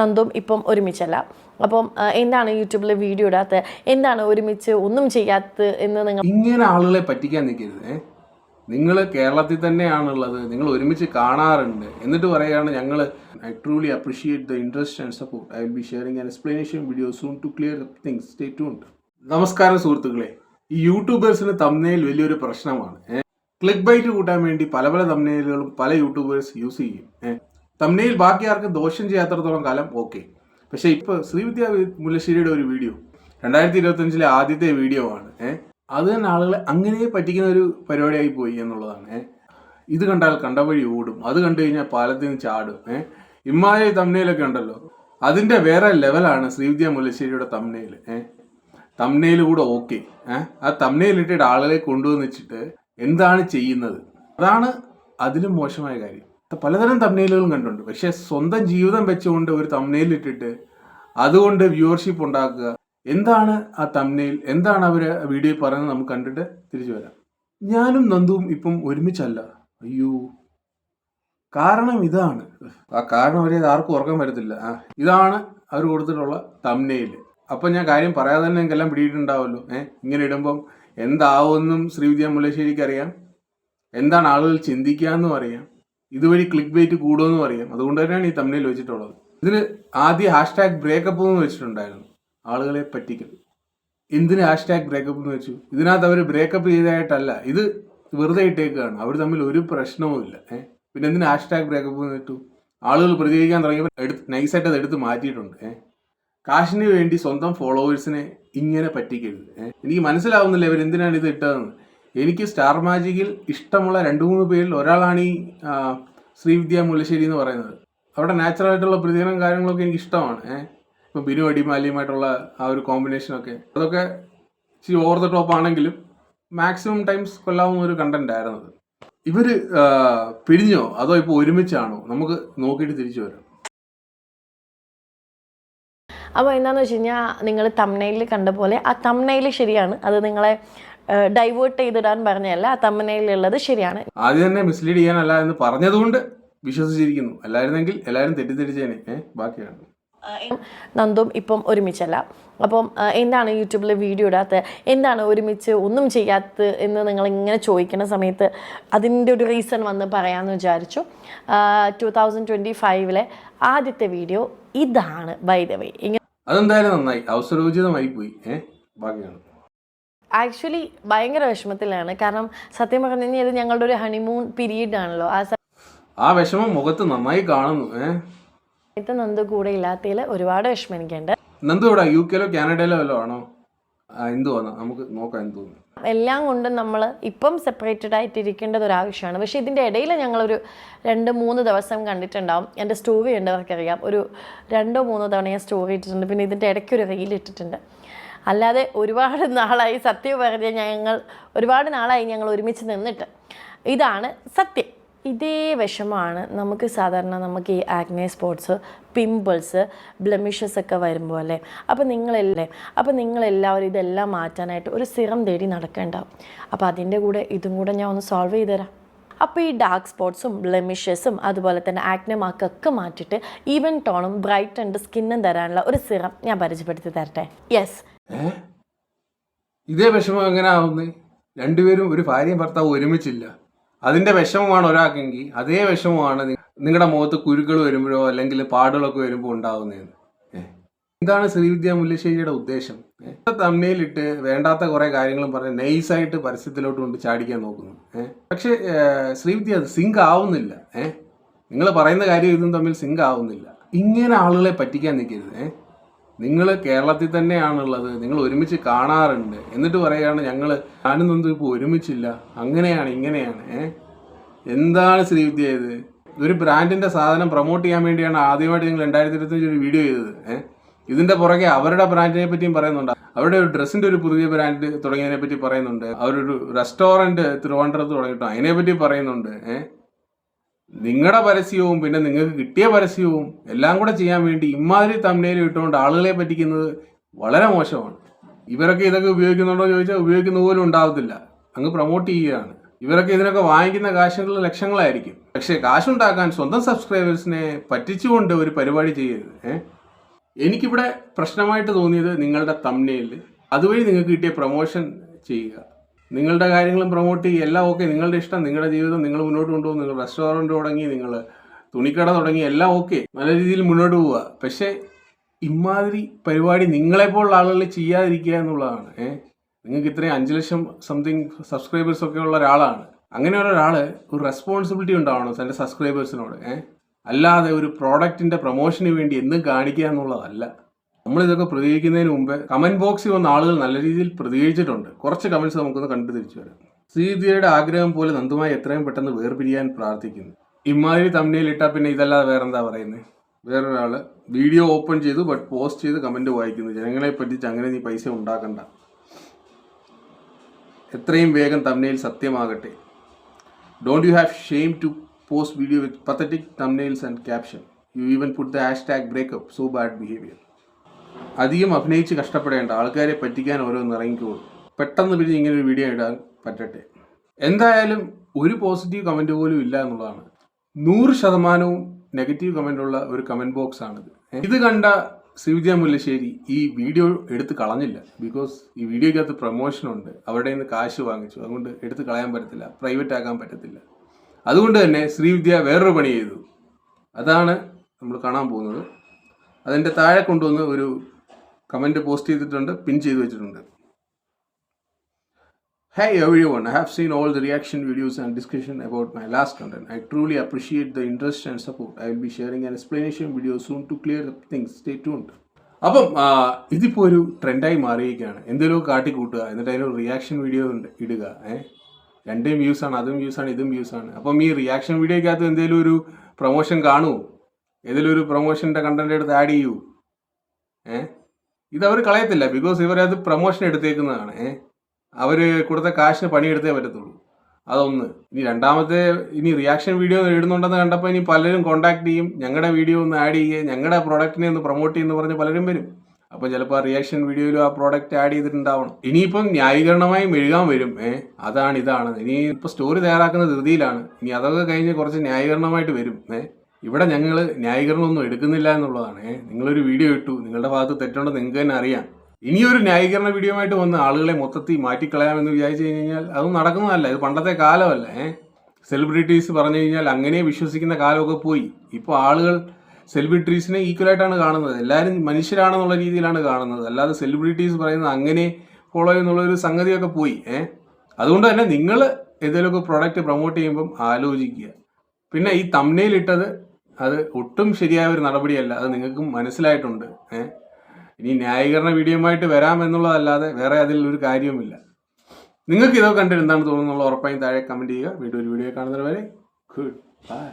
നന്ദും ഇപ്പം ഒരുമിച്ചല്ല. അപ്പം എന്താണ് യൂട്യൂബിൽ വീഡിയോ ഇടാത്ത? എന്താണ് ഒരുമിച്ച് ഒന്നും ചെയ്യാത്തത് എന്ന് നിങ്ങൾ ഇങ്ങനെ ആളുകളെ പറ്റിക്കാൻ നിൽക്കരുത്. നിങ്ങൾ കേരളത്തിൽ തന്നെയാണുള്ളത്. നിങ്ങൾ ഒരുമിച്ച് കാണാറുണ്ട്. എന്നിട്ട് പറയുകയാണ് ഞങ്ങൾ I truly appreciate the interest and support I will be sharing an explanation video soon to clear things stay tuned നമസ്കാരം സുഹൃത്തുക്കളെ. ഈ യൂട്യൂബേഴ്സിന് തമ്മിൽ വലിയൊരു പ്രശ്നമാണ്. ക്ലിക്ക് ബൈറ്റ് കൂട്ടാൻ വേണ്ടി പല പല തമ്മിലുകളും പല യൂട്യൂബേഴ്സ് യൂസ് ചെയ്യും. തമ്മിൽ ബാക്കി ആർക്കും ദോഷം ചെയ്യാത്തടത്തോളം കാലം ഓക്കെ പക്ഷേ ഇപ്പോൾ ശ്രീവിദ്യ മുല്ലശ്ശേരിയുടെ ഒരു വീഡിയോ രണ്ടായിരത്തി ഇരുപത്തഞ്ചിലെ ആദ്യത്തെ വീഡിയോ ആണ് ഏഹ് അത് തന്നെ ആളുകളെ അങ്ങനെ പറ്റിക്കുന്ന ഒരു പരിപാടിയായി പോയി എന്നുള്ളതാണ് ഏഹ് ഇത് കണ്ടാൽ കണ്ട വഴി ഓടും അത് കണ്ടു കഴിഞ്ഞാൽ പാലത്തിൽ നിന്ന് ചാടും ഏഹ് ഇമ്മായ തമ്മിലൊക്കെ ഉണ്ടല്ലോ. അതിന്റെ വേറെ ലെവലാണ് ശ്രീവിദ്യ മുല്ലശ്ശേരിയുടെ തമ്മിൽ തമ്നയിൽ കൂടെ ഓക്കെ ഏഹ് ആ തമ്മിൽ ഇട്ടിട്ട് ആളുകളെ കൊണ്ടുവന്നിച്ചിട്ട് എന്താണ് ചെയ്യുന്നത്? അതാണ് അതിലും മോശമായ കാര്യം. പലതരം തമ്നയിലുകളും കണ്ടുണ്ട് പക്ഷെ സ്വന്തം ജീവിതം വെച്ചുകൊണ്ട് ഒരു തമ്നയിൽ ഇട്ടിട്ട് അതുകൊണ്ട് വ്യൂവർഷിപ്പ് ഉണ്ടാക്കുക. എന്താണ് ആ തമ്നയിൽ എന്താണ് അവർ വീഡിയോ പറയുന്നത് നമുക്ക് കണ്ടിട്ട് തിരിച്ചു വരാം. ഞാനും നന്ദുവും ഇപ്പം ഒരുമിച്ചല്ല. അയ്യോ. കാരണം ഇതാണ്. ആ കാരണം അവരെ ആർക്കും ഉറക്കം വരത്തില്ല. ഇതാണ് അവർ കൊടുത്തിട്ടുള്ള തമ്നയിൽ അപ്പം ഞാൻ കാര്യം പറയാതെ തന്നെ എനിക്കെല്ലാം പിടിയിട്ടുണ്ടാവുമല്ലോ. ഏഹ് ഇങ്ങനെ ഇടുമ്പം എന്താവുമെന്നും ശ്രീവിദ്യ മുല്ലശ്ശേരിക്ക് അറിയാം. എന്താണ് ആളുകൾ ചിന്തിക്കുക എന്നും അറിയാം. ഇതുവഴി ക്ലിക്ക് ബൈറ്റ് കൂടുമെന്ന് അറിയാം അതുകൊണ്ട് തന്നെയാണ് ഈ തമ്മിൽ വെച്ചിട്ടുള്ളത്. ഇതിന് ആദ്യം ഹാഷ്ടാഗ് ബ്രേക്കപ്പ് എന്ന് വെച്ചിട്ടുണ്ടായിരുന്നു. ആളുകളെ പറ്റിക്കൽ എന്തിന് ഹാഷ്ടാഗ് ബ്രേക്കപ്പ് എന്ന് വെച്ചു? ഇതിനകത്ത് അവർ ബ്രേക്കപ്പ് ചെയ്തതായിട്ടല്ല. ഇത് വെറുതെ ഇട്ടേക്കുകയാണ് അവർ തമ്മിൽ ഒരു പ്രശ്നവുമില്ല ഏഹ് പിന്നെ എന്തിന് ഹാഷ്ടാഗ് ബ്രേക്കപ്പ് എന്ന് വെച്ചു? ആളുകൾ പ്രതികരിക്കാൻ തുടങ്ങിയപ്പോൾ എടുത്ത് നൈസായിട്ട് അത് എടുത്ത് മാറ്റിയിട്ടുണ്ട്. ഏഹ് കാശിന് വേണ്ടി സ്വന്തം ഫോളോവേഴ്സിനെ ഇങ്ങനെ പറ്റിക്കരുത്. എനിക്ക് മനസ്സിലാവുന്നില്ല ഇവർ എന്തിനാണ് ഇത് ഇട്ടതെന്ന്. എനിക്ക് സ്റ്റാർ മാജിക്കിൽ ഇഷ്ടമുള്ള രണ്ട് മൂന്ന് പേരിൽ ഒരാളാണ് ഈ ശ്രീവിദ്യ മുല്ലശ്ശേരി എന്ന് പറയുന്നത്. അവിടെ നാച്ചുറൽ ആയിട്ടുള്ള പ്രതികരണം കാര്യങ്ങളൊക്കെ എനിക്ക് ഇഷ്ടമാണ്. ഏഹ് ഇപ്പം ബിനു അടിമാലിയുമായിട്ടുള്ള ആ ഒരു കോമ്പിനേഷനൊക്കെ അതൊക്കെ ഇച്ചിരി ഓവർ ദ ടോപ്പ് ആണെങ്കിലും മാക്സിമം ടൈംസ് കൊല്ലാവുന്ന ഒരു കണ്ടന്റ് ആയിരുന്നു അത് ഇവർ പിരിഞ്ഞോ? അതോ ഇപ്പോൾ ഒരുമിച്ചാണോ? നമുക്ക് നോക്കിയിട്ട് തിരിച്ചു വരാം. അപ്പോൾ എന്താണെന്ന് വെച്ച് കഴിഞ്ഞാൽ നിങ്ങൾ തമ്മനയിൽ കണ്ട പോലെ ആ തമ്മനയിൽ ശരിയാണ്. അത് നിങ്ങളെ ഡൈവേർട്ട് ചെയ്തിടാൻ പറഞ്ഞല്ല ആ തമ്മനയിലുള്ളത് ശരിയാണ്. ആദ്യം തന്നെ മിസ്ലീഡ് ചെയ്യാനല്ല എന്ന് പറഞ്ഞതുകൊണ്ട് വിശ്വസിച്ചിരിക്കുന്നു. അല്ലായിരുന്നെങ്കിൽ എല്ലാവരും തെറ്റിദ്ധരിച്ചേനെ. ബാക്കിയാണ്. നന്ദും ഇപ്പം ഒരുമിച്ചല്ല. അപ്പം എന്താണ് യൂട്യൂബിൽ വീഡിയോ ഇടാത്ത? എന്താണ് ഒരുമിച്ച് ഒന്നും ചെയ്യാത്ത എന്ന് നിങ്ങൾ ഇങ്ങനെ ചോദിക്കുന്ന സമയത്ത് അതിന്റെ ഒരു റീസൺ വന്ന് പറയാമെന്ന് വിചാരിച്ചു. ടു തൗസൻഡ് ട്വന്റി ഫൈവിലെ ആദ്യത്തെ വീഡിയോ ഇതാണ് ബൈ ദ വേ ഇങ്ങനെ അതെന്തായാലും നന്നായി. അവസരോചിതമായി പോയി. ഏഹ് ബാക്കിയാണ്. ആക്ച്വലി ഭയങ്കര വിഷമത്തിലാണ്. കാരണം സത്യം പറഞ്ഞു കഴിഞ്ഞാൽ ഇത് ഞങ്ങളുടെ ഒരു ഹണിമൂൺ പീരീഡ് ആണല്ലോ. ആ ആ വിഷമം മുഖത്ത് നന്നായി കാണുന്നു സമയത്ത് നന്ദു കൂടെ ഇല്ലാത്തതിൽ ഒരുപാട് വിഷമം എനിക്കുണ്ട് നന്ദു ഇവിടെ യു കെയിലോ കാനഡയിലോ വല്ലോ ആണോ? നമുക്ക് നോക്കാം എല്ലാം കൊണ്ടും നമ്മൾ ഇപ്പം സെപ്പറേറ്റഡ് ആയിട്ട് ഇരിക്കേണ്ടത് ഒരു ആവശ്യമാണ്. പക്ഷേ ഇതിന്റെ ഇടയിൽ ഞങ്ങളൊരു രണ്ട് മൂന്ന് ദിവസം കണ്ടിട്ടുണ്ടാവും. എന്റെ സ്റ്റോറി ഉണ്ടവർക്കറിയാം ഒരു രണ്ടോ മൂന്നോ തവണ ഞാൻ സ്റ്റോറി ഇട്ടിട്ടുണ്ട്. പിന്നെ ഇതിന്റെ ഇടയ്ക്ക് ഒരു റീൽ ഇട്ടിട്ടുണ്ട്. അല്ലാതെ ഒരുപാട് നാളായി സത്യം പറഞ്ഞ ഞങ്ങൾ ഒരുപാട് നാളായി ഞങ്ങൾ ഒരുമിച്ച് നിന്നിട്ട്. ഇതാണ് സത്യം. ഇതേ വിഷമമാണ് നമുക്ക് സാധാരണ നമുക്ക് ഈ ആഗ്നേ സ്പോട്സ് പിമ്പിൾസ് ബ്ലമിഷസ് ഒക്കെ വരുമ്പോൾ അല്ലേ? അപ്പോൾ നിങ്ങളല്ലേ? അപ്പോൾ നിങ്ങളെല്ലാവരും ഇതെല്ലാം മാറ്റാനായിട്ട് ഒരു സിറം തേടി നടക്കേണ്ടാവും. അപ്പോൾ അതിന്റെ കൂടെ ഇതും കൂടെ ഞാൻ ഒന്ന് സോൾവ് ചെയ്ത് തരാം അപ്പോൾ ഈ ഡാർക്ക് സ്പോട്ട്സും ബ്ലമിഷസും അതുപോലെ തന്നെ ആക്നെ മാർക്കൊക്കെ മാറ്റിയിട്ട് ഈവൻ ടോണും ബ്രൈറ്റ് ആൻഡ് സ്കിന്നും തരാനുള്ള ഒരു സിറം ഞാൻ പരിചയപ്പെടുത്തി തരട്ടെ. യെസ് ഇതേ വിഷമം എങ്ങനെ രണ്ടുപേരും ഒരു ഭാര്യയും ഭർത്താവ് ഒരുമിച്ചില്ല. അതിന്റെ വിഷമമാണ് ഒരാൾക്കെങ്കിൽ അതേ വിഷമമാണ് നിങ്ങളുടെ മുഖത്ത് കുരുക്കൾ വരുമ്പോഴോ അല്ലെങ്കിൽ പാടുകളൊക്കെ വരുമ്പോൾ ഉണ്ടാവുന്നതെന്ന് എന്താണ് ശ്രീവിദ്യ മുല്ലശ്ശേരിയുടെ ഉദ്ദേശം. തമ്മയിലിട്ട് വേണ്ടാത്ത കുറെ കാര്യങ്ങളും പറഞ്ഞ് നൈസായിട്ട് പരസ്യത്തിലോട്ട് കൊണ്ട് ചാടിക്കാൻ നോക്കുന്നു. പക്ഷെ പക്ഷേ ശ്രീവിദ്യ അത് സിങ്ക് ആവുന്നില്ല. ഏഹ് നിങ്ങൾ പറയുന്ന കാര്യം ഇതും തമ്മിൽ സിങ്ക് ആവുന്നില്ല. ഇങ്ങനെ ആളുകളെ പറ്റിക്കാൻ നിൽക്കരുത്. ഏ? നിങ്ങൾ കേരളത്തിൽ തന്നെയാണുള്ളത് നിങ്ങൾ ഒരുമിച്ച് കാണാറുണ്ട്. എന്നിട്ട് പറയുകയാണ് ഞങ്ങൾ ഞാനും നന്ദു ഇപ്പോൾ ഒരുമിച്ചില്ല. അങ്ങനെയാണ് ഇങ്ങനെയാണ്. ഏ? എന്താണ് ശ്രീവിദ്യ ഇത്? ഒരു ബ്രാൻഡിന്റെ സാധനം പ്രൊമോട്ട് ചെയ്യാൻ വേണ്ടിയാണ് ആദ്യമായിട്ട് നിങ്ങൾ രണ്ടായിരത്തി ഇരുപത്തഞ്ച് ഒരു വീഡിയോ ചെയ്തത്. ഏ? ഇതിന്റെ പുറകെ അവരുടെ ബ്രാൻഡിനെ പറ്റിയും പറയുന്നുണ്ട്. അവരുടെ ഒരു ഡ്രസ്സിന്റെ ഒരു പുതിയ ബ്രാൻഡ് തുടങ്ങിയതിനെ പറ്റി പറയുന്നുണ്ട്. അവരൊരു റെസ്റ്റോറന്റ് തിരുവനന്തപുരത്ത് തുടങ്ങിയിട്ടോ അതിനെ പറ്റി പറയുന്നുണ്ട്. ഏ? നിങ്ങളുടെ പരസ്യവും പിന്നെ നിങ്ങൾക്ക് കിട്ടിയ പരസ്യവും എല്ലാം കൂടെ ചെയ്യാൻ വേണ്ടി ഇമാതിരി തമ്മിലേൽ ഇട്ടുകൊണ്ട് ആളുകളെ പറ്റിക്കുന്നത് വളരെ മോശമാണ്. ഇവരൊക്കെ ഇതൊക്കെ ഉപയോഗിക്കുന്നുണ്ടോ ചോദിച്ചാൽ ഉപയോഗിക്കുന്ന പോലും ഉണ്ടാവത്തില്ല. അങ്ങ് പ്രൊമോട്ട് ചെയ്യുകയാണ്. ഇവരൊക്കെ ഇതിനൊക്കെ വാങ്ങിക്കുന്ന കാശുകൾ ലക്ഷങ്ങളായിരിക്കും. പക്ഷേ കാശുണ്ടാക്കാൻ സ്വന്തം സബ്സ്ക്രൈബേഴ്സിനെ പറ്റിച്ചുകൊണ്ട് ഒരു പരിപാടി ചെയ്യരുത്. എനിക്കിവിടെ പ്രശ്നമായിട്ട് തോന്നിയത് നിങ്ങളുടെ തമ്നയിൽ അതുവഴി നിങ്ങൾക്ക് കിട്ടിയ പ്രൊമോഷൻ ചെയ്യുക. നിങ്ങളുടെ കാര്യങ്ങളും പ്രൊമോട്ട് ചെയ്യുക എല്ലാം ഓക്കെ നിങ്ങളുടെ ഇഷ്ടം നിങ്ങളുടെ ജീവിതം നിങ്ങൾ മുന്നോട്ട് കൊണ്ടുപോകും. നിങ്ങൾ റെസ്റ്റോറന്റ് തുടങ്ങി നിങ്ങൾ തുണിക്കട തുടങ്ങി എല്ലാം ഓക്കെ നല്ല രീതിയിൽ മുന്നോട്ട് പോവുക. പക്ഷേ ഇമാതിരി പരിപാടി നിങ്ങളെപ്പോലുള്ള ആളുകൾ ചെയ്യാതിരിക്കുക എന്നുള്ളതാണ്. നിങ്ങൾക്ക് ഇത്രയും അഞ്ച് ലക്ഷം സംതിങ് സബ്സ്ക്രൈബേഴ്സ് ഒക്കെ ഉള്ള ഒരാളാണ്. അങ്ങനെ ഒരാൾ ഒരു റെസ്പോൺസിബിലിറ്റി ഉണ്ടാവണം തന്റെ സബ്സ്ക്രൈബേഴ്സിനോട് അല്ലാതെ ഒരു പ്രോഡക്റ്റിന്റെ പ്രൊമോഷന് വേണ്ടി എന്നും കാണിക്കുക എന്നുള്ളതല്ല. നമ്മൾ ഇതൊക്കെ പ്രതികരിക്കുന്നതിന് മുമ്പ് കമന്റ് ബോക്സിൽ വന്ന ആളുകൾ നല്ല രീതിയിൽ പ്രതികരിച്ചിട്ടുണ്ട്. കുറച്ച് കമന്റ്സ് നമുക്കൊന്ന് കണ്ടു തിരിച്ചു വരാം. ശ്രീദിയുടെ ആഗ്രഹം പോലെ നന്ദുമായി എത്രയും പെട്ടെന്ന് വേർപിരിയാൻ പ്രാർത്ഥിക്കുന്നു. ഇമാതിരി തമ്മിൽ ഇട്ടാൽ പിന്നെ ഇതല്ലാതെ വേറെന്താ പറയുന്നത് വേറൊരാൾ വീഡിയോ ഓപ്പൺ ചെയ്തു ബട്ട് പോസ്റ്റ് ചെയ്ത് കമന്റ് വായിക്കുന്നു. ജനങ്ങളെ പറ്റിച്ച് അങ്ങനെ നീ പൈസ ഉണ്ടാക്കണ്ട. എത്രയും വേഗം തമ്മിൽ സത്യമാകട്ടെ. Don't you have shame to post video with pathetic തമ്മിൽസ് and caption you even put the hashtag breakup so bad behaviour അധികം അഭിനയിച്ച് കഷ്ടപ്പെടേണ്ട ആൾക്കാരെ പറ്റിക്കാൻ ഓരോന്ന് ഇറങ്ങിക്കോളൂ. പെട്ടെന്ന് പിന്നെ ഇങ്ങനെ ഒരു വീഡിയോ ഇടാൻ പറ്റട്ടെ. എന്തായാലും ഒരു പോസിറ്റീവ് കമന്റ് പോലും ഇല്ല എന്നുള്ളതാണ്. നൂറ് ശതമാനവും നെഗറ്റീവ് കമന്റ് ഉള്ള ഒരു കമന്റ് ബോക്സ് ആണിത്. ഇത് കണ്ട ശ്രീവിദ്യ മുല്ലശ്ശേരി ഈ വീഡിയോ എടുത്ത് കളഞ്ഞില്ല. ബിക്കോസ് ഈ വീഡിയോയ്ക്കകത്ത് പ്രൊമോഷൻ ഉണ്ട്. അവരുടെ നിന്ന് കാശ് വാങ്ങിച്ചു. അതുകൊണ്ട് എടുത്ത് കളയാൻ പറ്റത്തില്ല. പ്രൈവറ്റ് ആക്കാൻ പറ്റത്തില്ല. അതുകൊണ്ട് തന്നെ ശ്രീവിദ്യ വേറൊരു പണി ചെയ്തു. അതാണ് നമ്മൾ കാണാൻ പോകുന്നത്. അതിന്റെ താഴെ കൊണ്ടുവന്ന് ഒരു കമന്റ് പോസ്റ്റ് ചെയ്തിട്ടുണ്ട് പിൻ ചെയ്ത് വെച്ചിട്ടുണ്ട്. Hi everyone, one I have seen all the reaction videos and discussion about my last content I truly appreciate the interest and support I will be sharing explanation explanation video soon to clear things stay tuned അപ്പം ഇതിപ്പോൾ ഇതിപ്പോ ഒരു ട്രെൻഡായി മാറിയിരിക്കുകയാണ്. എന്തെങ്കിലും കാട്ടിക്കൂട്ടുക എന്നിട്ട് അതിനൊരു reaction video ഇടുക ഏഹ് രണ്ടും വ്യൂസ് ആണ് അതും വ്യൂസ് ആണ് ഇതും വ്യൂസ് ആണ്. അപ്പം ഈ റിയാക്ഷൻ വീഡിയോയ്ക്കകത്ത് എന്തെങ്കിലും ഒരു പ്രൊമോഷൻ കാണുമോ ഏതെങ്കിലും ഒരു പ്രൊമോഷന്റെ കണ്ടന്റ് എടുത്ത് ആഡ് ചെയ്യൂ ഏഹ് ഇത് അവർ കളയത്തില്ല ബിക്കോസ് ഇവരത് പ്രൊമോഷൻ എടുത്തേക്കുന്നതാണ്. അവർ കൊടുത്ത കാശിന് പണിയെടുത്തേ പറ്റത്തുള്ളൂ. അതൊന്ന്. ഇനി രണ്ടാമത്തെ ഇനി റിയാക്ഷൻ വീഡിയോ ഇടുന്നുണ്ടെന്ന് കണ്ടപ്പോൾ ഇനി പലരും കോൺടാക്ട് ചെയ്യും. ഞങ്ങളുടെ വീഡിയോ ഒന്ന് ആഡ് ചെയ്യുക ഞങ്ങളുടെ പ്രോഡക്റ്റിനെ ഒന്ന് പ്രൊമോട്ട് ചെയ്യുന്ന പറഞ്ഞ് പലരും വരും. അപ്പോൾ ചിലപ്പോൾ ആ റിയാക്ഷൻ വീഡിയോയിലും ആ പ്രോഡക്റ്റ് ആഡ് ചെയ്തിട്ടുണ്ടാവണം. ഇനിയിപ്പം ന്യായീകരണമായി മെഴുകാൻ വരും. ഏ അതാണ് ഇതാണ്. ഇനി ഇപ്പോൾ സ്റ്റോറി തയ്യാറാക്കുന്ന ധൃതിയിലാണ്. ഇനി അതൊക്കെ കഴിഞ്ഞ് കുറച്ച് ന്യായീകരണമായിട്ട് വരും. ഏ ഇവിടെ ഞങ്ങൾ ന്യായീകരണമൊന്നും എടുക്കുന്നില്ല എന്നുള്ളതാണ്. നിങ്ങളൊരു വീഡിയോ ഇട്ടു. നിങ്ങളുടെ ഭാഗത്ത് തെറ്റുണ്ടോ നിങ്ങൾക്ക് തന്നെ അറിയാം. ഇനിയൊരു ന്യായീകരണ വീഡിയോ ആയിട്ട് വന്ന് ആളുകളെ മൊത്തത്തിൽ മാറ്റിക്കളയാമെന്ന് വിചാരിച്ചു കഴിഞ്ഞാൽ അതൊന്നും നടക്കുന്നതല്ല. ഇത് പണ്ടത്തെ കാലമല്ല. സെലിബ്രിറ്റീസ് പറഞ്ഞു കഴിഞ്ഞാൽ അങ്ങനെ വിശ്വസിക്കുന്ന കാലമൊക്കെ പോയി. ഇപ്പോൾ ആളുകൾ സെലിബ്രിറ്റീസിനെ ഈക്വലായിട്ടാണ് കാണുന്നത്. എല്ലാവരും മനുഷ്യരാണെന്നുള്ള രീതിയിലാണ് കാണുന്നത്. അല്ലാതെ സെലിബ്രിറ്റീസ് പറയുന്നത് അങ്ങനെ ഫോളോ ചെയ്യുന്നുള്ള ഒരു സംഗതിയൊക്കെ പോയി. ഏഹ് അതുകൊണ്ട് തന്നെ നിങ്ങൾ ഏതെങ്കിലുമൊക്കെ പ്രൊഡക്റ്റ് പ്രൊമോട്ട് ചെയ്യുമ്പം ആലോചിക്കുക. പിന്നെ ഈ തമ്മനയിലിട്ടത് അത് ഒട്ടും ശരിയായ ഒരു നടപടിയല്ല. അത് നിങ്ങൾക്കും മനസ്സിലായിട്ടുണ്ട്. ഇനി ന്യായീകരണ വീഡിയോയുമായിട്ട് വരാം എന്നുള്ളതല്ലാതെ വേറെ അതിൽ ഒരു കാര്യവുമില്ല. നിങ്ങൾക്ക് ഇതൊക്കെ കണ്ടിട്ട് എന്താണ് തോന്നുന്നുള്ള ഉറപ്പായും താഴെ കമന്റ് ചെയ്യുക. വീണ്ടും ഒരു വീഡിയോ കാണുന്നവരെ ഗുഡ് ബൈ